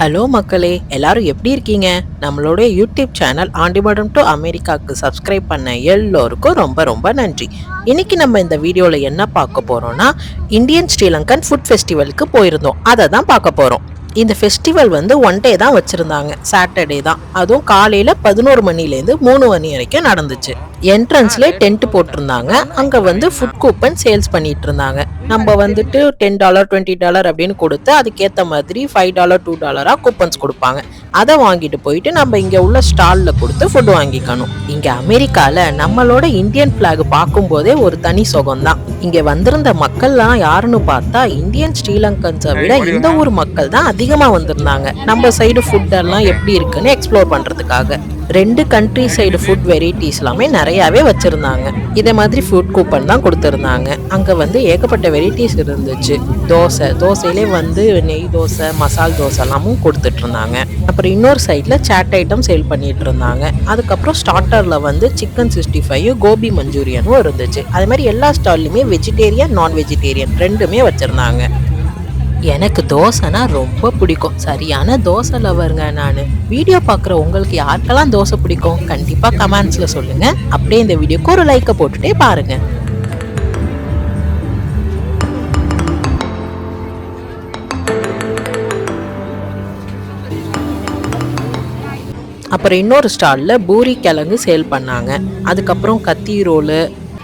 Hello மக்களே. எல்லாரும் எப்படி இருக்கீங்க? நம்மளுடைய யூடியூப் சேனல் ஆண்டிபடம் டு அமெரிக்காவுக்கு சப்ஸ்கிரைப் பண்ண எல்லோருக்கும் ரொம்ப ரொம்ப நன்றி. இன்னைக்கு நம்ம இந்த வீடியோவில் என்ன பார்க்க போகிறோம்னா இந்தியன் ஸ்ரீலங்கன் ஃபுட் ஃபெஸ்டிவலுக்கு போயிருந்தோம். அதை தான் பார்க்க போகிறோம் இந்த ஃபெஸ்டிவல் வந்து ஒன் டே தான் வச்சுருந்தாங்க. சாட்டர்டே தான். அதுவும் காலையில் பதினோரு மணிலேருந்து மூணு மணி வரைக்கும் நடந்துச்சு. என்ட்ரன்ஸ்லேயே டென்ட் போட்டிருந்தாங்க. அங்கே வந்து ஃபுட் கூப்பன் சேல்ஸ் பண்ணிகிட்டு இருந்தாங்க. நம்ம வந்துட்டு டென் டாலர் டுவெண்ட்டி டாலர் அப்படின்னு கொடுத்து அதுக்கேற்ற மாதிரி ஃபைவ் டாலர் டூ டாலராக கூப்பன்ஸ் கொடுப்பாங்க. அதை வாங்கிட்டு போயிட்டு நம்ம இங்கே உள்ள ஸ்டாலில் கொடுத்து ஃபுட் வாங்கிக்கணும். இங்கே அமெரிக்காவில் நம்மளோட இந்தியன் ஃப்ளாக் பார்க்கும்போதே ஒரு தனி சுகம் தான் இங்கே வந்திருந்த மக்கள்லாம் யாருன்னு பார்த்தா இந்தியன் ஸ்ரீலங்கன்ஸை விட இந்த ஊர் மக்கள் தான் அதிகமாக வந்திருந்தாங்க. நம்ம சைடு ஃபுட் எல்லாம் எப்படி இருக்குன்னு எக்ஸ்ப்ளோர் பண்ணுறதுக்காக ரெண்டு கண்ட்ரி சைடு ஃபுட் வெரைட்டிஸ் எல்லாமே நிறையாவே வச்சுருந்தாங்க. இதே மாதிரி ஃபுட் கூப்பன் தான் கொடுத்துருந்தாங்க. அங்கே வந்து ஏகப்பட்ட வெரைட்டிஸ் இருந்துச்சு. தோசை தோசையிலே வந்து நெய் தோசை மசால் தோசை எல்லாமும் கொடுத்துட்டு இருந்தாங்க அப்புறம் இன்னொரு சைடில் சாட் ஐட்டம் சேல் பண்ணிட்டு இருந்தாங்க அதுக்கப்புறம் ஸ்டார்டரில் வந்து சிக்கன் சிக்ஸ்டி ஃபைவ் கோபி மஞ்சூரியனும் இருந்துச்சு. அது மாதிரி எல்லா ஸ்டால்லையுமே வெஜிடேரியன் நான் வெஜிடேரியன் ரெண்டுமே வச்சுருந்தாங்க. எனக்கு தோசைனா ரொம்ப பிடிக்கும். சரியான தோசை லவருங்க நான். வீடியோ பார்க்குற உங்களுக்கு யாருக்கெல்லாம் தோசை பிடிக்கும்? கண்டிப்பாக கமெண்ட்ஸில் சொல்லுங்கள் அப்படியே இந்த வீடியோக்கு ஒரு லைக்கை போட்டுட்டே பாருங்கள் அப்புறம் இன்னொரு ஸ்டாலில் பூரி கிழங்கு சேல் பண்ணாங்க. அதுக்கப்புறம் கத்தி ரோலு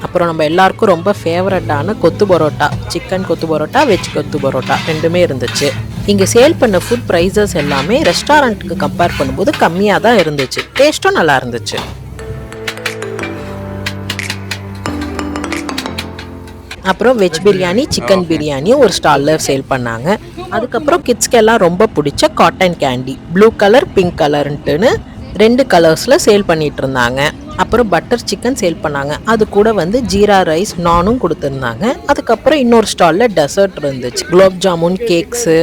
அப்புறம் நம்ம எல்லாருக்கும் ரொம்ப ஃபேவரட்டான கொத்து பரோட்டா. சிக்கன் கொத்து பரோட்டா வெஜ் கொத்து பரோட்டா ரெண்டுமே இருந்துச்சு. இங்கே சேல் பண்ண ஃபுட் ப்ரைஸஸ் எல்லாமே ரெஸ்டாரண்ட்டுக்கு கம்பேர் பண்ணும்போது கம்மியாக தான் இருந்துச்சு. டேஸ்ட்டும் நல்லா இருந்துச்சு. அப்புறம் வெஜ் பிரியாணி சிக்கன் பிரியாணியும் ஒரு ஸ்டாலில் சேல் பண்ணாங்க. அதுக்கப்புறம் கிட்ஸ்க்கெல்லாம் ரொம்ப பிடிச்ச cotton candy blue colour pink கலர்ன்ட்டுன்னு ரெண்டு கலர்ஸில் சேல் பண்ணிகிட்டு இருந்தாங்க அப்புறம் பட்டர் சிக்கன் சேல் பண்ணாங்க. அது கூட வந்து ஜீரா ரைஸ் நானும் கொடுத்துருந்தாங்க. அதுக்கப்புறம் இன்னொரு ஸ்டாலில் டெசர்ட் இருந்துச்சு. குலோப் ஜாமுன் கேக்ஸு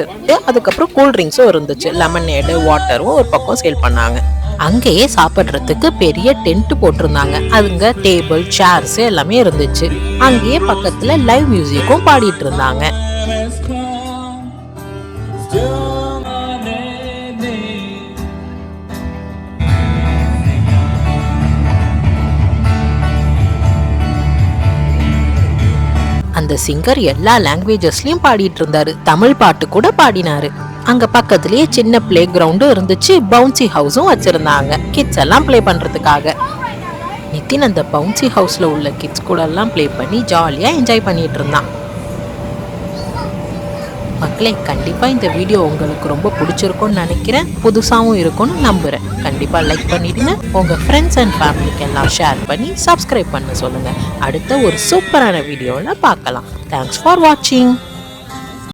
அதுக்கப்புறம் கூல் ட்ரிங்க்ஸும் இருந்துச்சு. லெமனேடு வாட்டரும் ஒரு பக்கம் சேல் பண்ணாங்க. அங்கேயே சாப்பிட்றதுக்கு பெரிய டென்ட் போட்டிருந்தாங்க. அதுங்க டேபிள் சேர்ஸ் எல்லாமே இருந்துச்சு. அங்கேயே பக்கத்தில் லைவ் மியூசிக்கும் பாடிட்டு இருந்தாங்க. அந்த சிங்கர் எல்லா லாங்குவேஜஸ்லயும் பாடிட்டு இருந்தாரு. தமிழ் பாட்டு கூட பாடினாரு. அங்க பக்கத்துலயே சின்ன பிளே கிரவுண்டும் இருந்துச்சு. பவுன்சி ஹவுஸும் வச்சிருந்தாங்க. கிட்ஸ் எல்லாம் ப்ளே பண்றதுக்காக. நிதின் அந்த பவுன்சி ஹவுஸ்ல உள்ள கிட்ஸ் கூட எல்லாம் ப்ளே பண்ணி ஜாலியா என்ஜாய் பண்ணிட்டு இருந்தான். மக்களே கண்டிப்பாக இந்த வீடியோ உங்களுக்கு ரொம்ப பிடிச்சிருக்கும்னு நினைக்கிறேன். புதுசாகவும் இருக்கும்னு நம்புகிறேன் கண்டிப்பாக லைக் பண்ணிவிடுங்க உங்கள் ஃப்ரெண்ட்ஸ் அண்ட் ஃபேமிலிக்கு எல்லாம் ஷேர் பண்ணி சப்ஸ்கிரைப் பண்ண சொல்லுங்கள் அடுத்த ஒரு சூப்பரான வீடியோவில் பார்க்கலாம். தேங்க்ஸ் ஃபார் வாட்சிங்